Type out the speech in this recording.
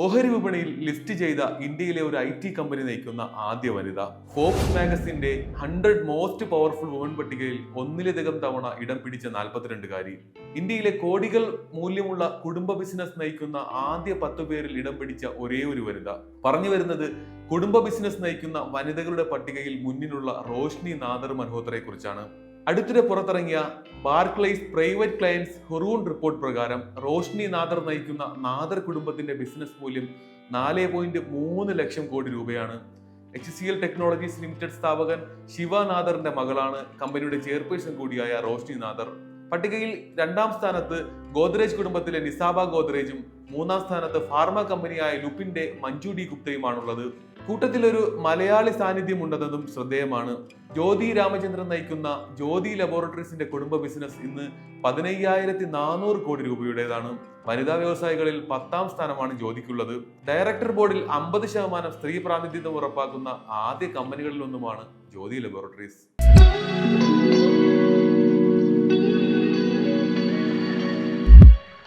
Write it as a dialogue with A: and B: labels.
A: ഓഹരി വിപണിയിൽ ലിസ്റ്റ് ചെയ്ത ഇന്ത്യയിലെ ഒരു ഐ ടി കമ്പനി നയിക്കുന്ന ആദ്യ വനിത. ഫോക്സ് മാഗസിന്റെ ഹൺഡ്രഡ് മോസ്റ്റ് പവർഫുൾ വുമൺ പട്ടികയിൽ ഒന്നിലധികം തവണ ഇടം പിടിച്ച നാൽപ്പത്തിരണ്ടുകാരി. ഇന്ത്യയിലെ കോടികൾ മൂല്യമുള്ള കുടുംബ ബിസിനസ് നയിക്കുന്ന ആദ്യ പത്തു പേരിൽ ഇടം പിടിച്ച ഒരേ ഒരു വനിത. പറഞ്ഞു വരുന്നത് കുടുംബ ബിസിനസ് നയിക്കുന്ന വനിതകളുടെ പട്ടികയിൽ മുന്നിലുള്ള റോഷ്നി നാദർ മൽഹോത്രയെ കുറിച്ചാണ് അടുത്തിടെ പുറത്തിറങ്ങിയ Barclays private clients Hurun report പ്രകാരം റോഷ്നി നാദർ നയിക്കുന്ന നാദർ കുടുംബത്തിന്റെ ബിസിനസ് മൂല്യം നാല് പോയിന്റ് മൂന്ന് ലക്ഷം കോടി രൂപയാണ്. H C L technologies limited സ്ഥാപകൻ ശിവ നാദറിന്റെ മകളാണ് കമ്പനിയുടെ ചെയർപേഴ്സൺ കൂടിയായ റോഷ്നി നാദർ. പട്ടികയിൽ രണ്ടാം സ്ഥാനത്ത് ഗോദ്രേജ് കുടുംബത്തിലെ നിസാബ ഗോദ്രേജും മൂന്നാം സ്ഥാനത്ത് ഫാർമ കമ്പനിയായ ലുപ്പിന്റെ മഞ്ജു ഡി ഗുപ്തയുമാണുള്ളത്. കൂട്ടത്തിൽ ഒരു മലയാളി സാന്നിധ്യം ഉണ്ടെന്നതും ശ്രദ്ധേയമാണ്. ജ്യോതി രാമചന്ദ്രൻ നയിക്കുന്ന ജ്യോതി ലബോറട്ടറീസിന്റെ കുടുംബ ബിസിനസ് ഇന്ന് പതിനയ്യായിരത്തി നാനൂറ് കോടി രൂപയുടേതാണ്. വനിതാ വ്യവസായികളിൽ പത്താം സ്ഥാനമാണ് ജ്യോതിക്കുള്ളത്. ഡയറക്ടർ ബോർഡിൽ അമ്പത് ശതമാനം സ്ത്രീ പ്രാതിനിധ്യം ഉറപ്പാക്കുന്ന ആദ്യ കമ്പനികളിലൊന്നുമാണ് ജ്യോതി ലബോറട്ടറീസ്.